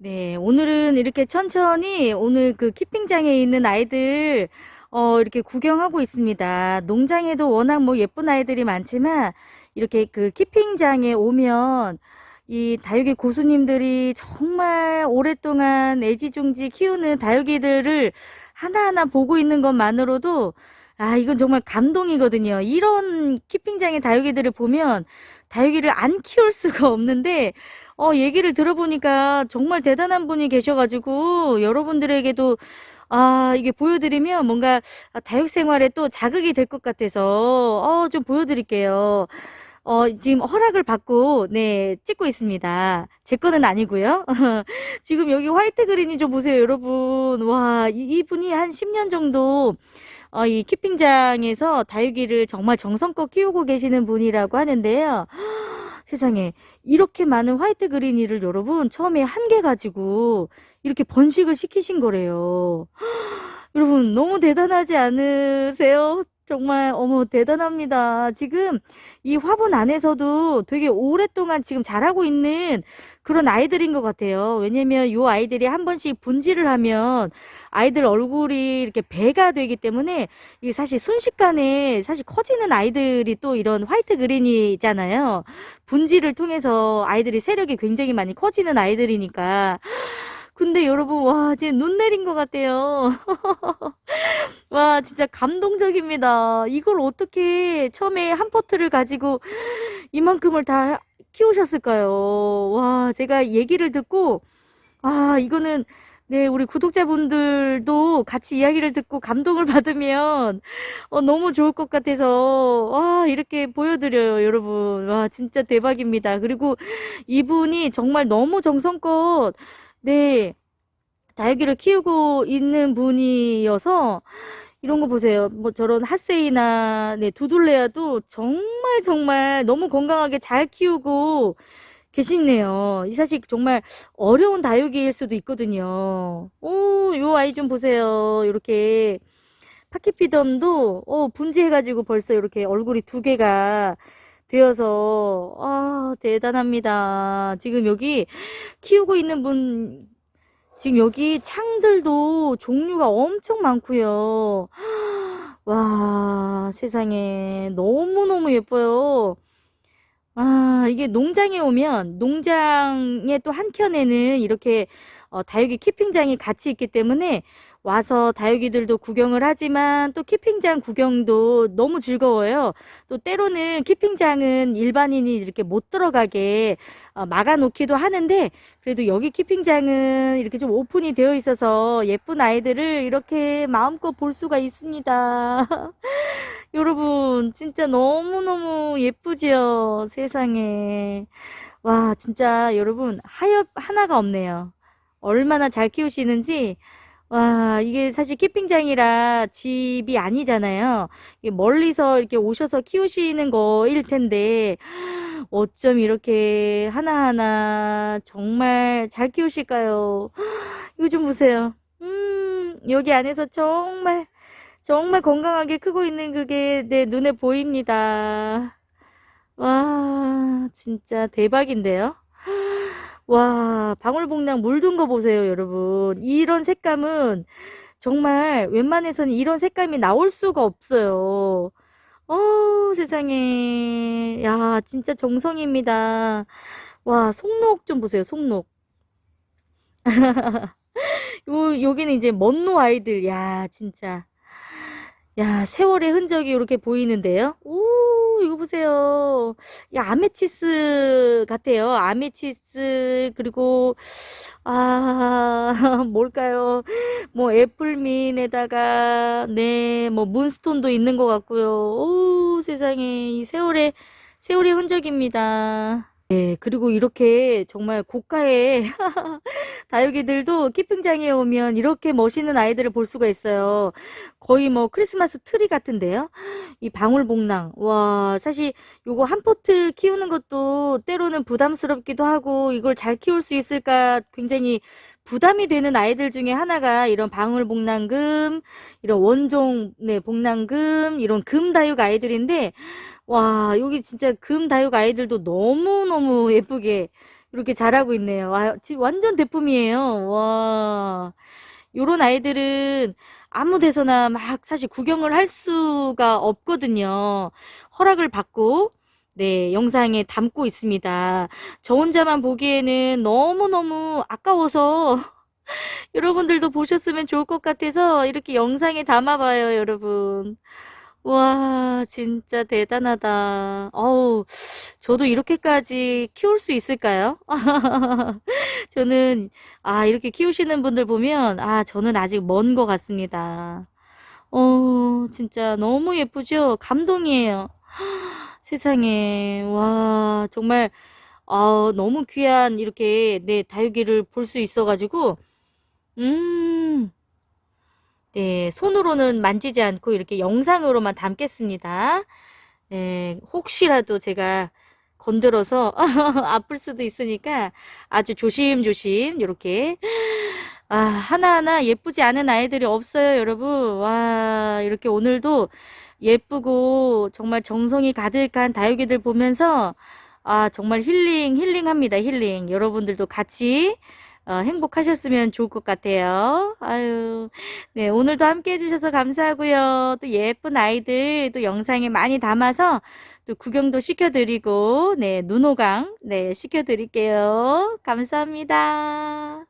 네, 오늘은 이렇게 천천히 오늘 그 키핑장에 있는 아이들 어, 이렇게 구경하고 있습니다. 농장에도 워낙 뭐 예쁜 아이들이 많지만 이렇게 그 키핑장에 오면 이 다육이 고수님들이 정말 오랫동안 애지중지 키우는 다육이들을 하나하나 보고 있는 것만으로도 아, 이건 정말 감동이거든요. 이런 키핑장의 다육이들을 보면 다육이를 안 키울 수가 없는데 어, 얘기를 들어보니까 정말 대단한 분이 계셔가지고 여러분들에게도 아, 이게 보여드리면 뭔가 아, 다육 생활에 또 자극이 될 것 같아서 어, 좀 보여드릴게요. 어, 지금 허락을 받고 네, 찍고 있습니다. 제 거는 아니고요. 지금 여기 화이트 그린이 좀 보세요, 여러분. 와, 이, 이분이 한 10년 정도 어, 이 키핑장에서 다육이를 정말 정성껏 키우고 계시는 분이라고 하는데요. 세상에 이렇게 많은 화이트 그린이를 여러분 처음에 한 개 가지고 이렇게 번식을 시키신 거래요. 여러분 너무 대단하지 않으세요? 정말 어머 대단합니다. 지금 이 화분 안에서도 되게 오랫동안 지금 자라고 있는 그런 아이들인 것 같아요. 왜냐면 요 아이들이 한 번씩 분질을 하면 아이들 얼굴이 이렇게 배가 되기 때문에 이게 사실 순식간에 사실 커지는 아이들이 또 이런 화이트 그린이잖아요. 분질을 통해서 아이들이 세력이 굉장히 많이 커지는 아이들이니까. 근데 여러분, 와, 지금 눈 내린 것 같아요. 와, 진짜 감동적입니다. 이걸 어떻게 처음에 한 포트를 가지고 이만큼을 다 키우셨을까요? 와, 제가 얘기를 듣고, 아, 이거는, 네, 우리 구독자분들도 같이 이야기를 듣고 감동을 받으면, 어, 너무 좋을 것 같아서, 와, 이렇게 보여드려요, 여러분. 와, 진짜 대박입니다. 그리고 이분이 정말 너무 정성껏, 네, 다육이를 키우고 있는 분이어서, 이런 거 보세요. 뭐 저런 핫세이나 네, 두둘레아도 정말 정말 너무 건강하게 잘 키우고 계시네요. 이 사실 정말 어려운 다육이일 수도 있거든요. 오, 요 아이 좀 보세요. 이렇게 파키피덤도 어, 분지해가지고 벌써 이렇게 얼굴이 두 개가 되어서 아, 대단합니다. 지금 여기 키우고 있는 분 지금 여기 창들도 종류가 엄청 많고요. 와, 세상에 너무너무 예뻐요. 아, 이게 농장에 오면 농장의 또 한켠에는 이렇게 어, 다육이 키핑장이 같이 있기 때문에 와서 다육이들도 구경을 하지만 또 키핑장 구경도 너무 즐거워요. 또 때로는 키핑장은 일반인이 이렇게 못 들어가게 어, 막아놓기도 하는데 그래도 여기 키핑장은 이렇게 좀 오픈이 되어 있어서 예쁜 아이들을 이렇게 마음껏 볼 수가 있습니다. 여러분, 진짜 너무너무 예쁘지요? 세상에. 와, 진짜 여러분, 하엽 하나가 없네요. 얼마나 잘 키우시는지, 와, 이게 사실 키핑장이라 집이 아니잖아요. 멀리서 이렇게 오셔서 키우시는 거일 텐데, 어쩜 이렇게 하나하나 정말 잘 키우실까요? 이거 좀 보세요. 음, 여기 안에서 정말, 정말 건강하게 크고 있는 그게 내 눈에 보입니다. 와, 진짜 대박인데요? 와, 방울복랑 물든 거 보세요, 여러분. 이런 색감은 정말 웬만해서는 이런 색감이 나올 수가 없어요. 어, 세상에. 야, 진짜 정성입니다. 와, 속록 좀 보세요, 속록. 요, 여기는 이제 먼노 아이들. 야, 진짜. 야, 세월의 흔적이 이렇게 보이는데요. 오, 이거 보세요. 야, 아메치스 같아요. 아메치스, 그리고, 아, 뭘까요? 뭐, 애플민에다가, 네, 뭐, 문스톤도 있는 것 같고요. 오, 세상에, 이 세월의, 세월의 흔적입니다. 네, 그리고 이렇게 정말 고가의 다육이들도 키핑장에 오면 이렇게 멋있는 아이들을 볼 수가 있어요. 거의 뭐 크리스마스 트리 같은데요. 이 방울복랑. 와, 사실 요거 한 포트 키우는 것도 때로는 부담스럽기도 하고 이걸 잘 키울 수 있을까 굉장히 부담이 되는 아이들 중에 하나가 이런 방울복랑금, 이런 원종 네, 복랑금, 이런 금다육 아이들인데 와, 여기 진짜 금 다육 아이들도 너무너무 예쁘게 이렇게 자라고 있네요. 와, 지- 완전 대품이에요. 와. 요런 아이들은 아무 데서나 막 사실 구경을 할 수가 없거든요. 허락을 받고, 네, 영상에 담고 있습니다. 저 혼자만 보기에는 너무너무 아까워서 여러분들도 보셨으면 좋을 것 같아서 이렇게 영상에 담아봐요, 여러분. 와, 진짜 대단하다. 어우, 저도 이렇게까지 키울 수 있을까요? 저는, 아, 이렇게 키우시는 분들 보면, 아, 저는 아직 먼 것 같습니다. 어, 진짜 너무 예쁘죠? 감동이에요. 세상에, 와, 정말, 아, 너무 귀한 이렇게, 네, 다육이를 볼 수 있어가지고, 음, 네, 손으로는 만지지 않고 이렇게 영상으로만 담겠습니다. 네, 혹시라도 제가 건드려서 아플 수도 있으니까 아주 조심조심 이렇게 아, 하나하나 예쁘지 않은 아이들이 없어요, 여러분. 와, 이렇게 오늘도 예쁘고 정말 정성이 가득한 다육이들 보면서 아, 정말 힐링, 힐링합니다, 힐링. 여러분들도 같이 어, 행복하셨으면 좋을 것 같아요. 아유, 네, 오늘도 함께 해주셔서 감사하고요. 또 예쁜 아이들 또 영상에 많이 담아서 또 구경도 시켜드리고, 네, 눈호강, 네, 시켜드릴게요. 감사합니다.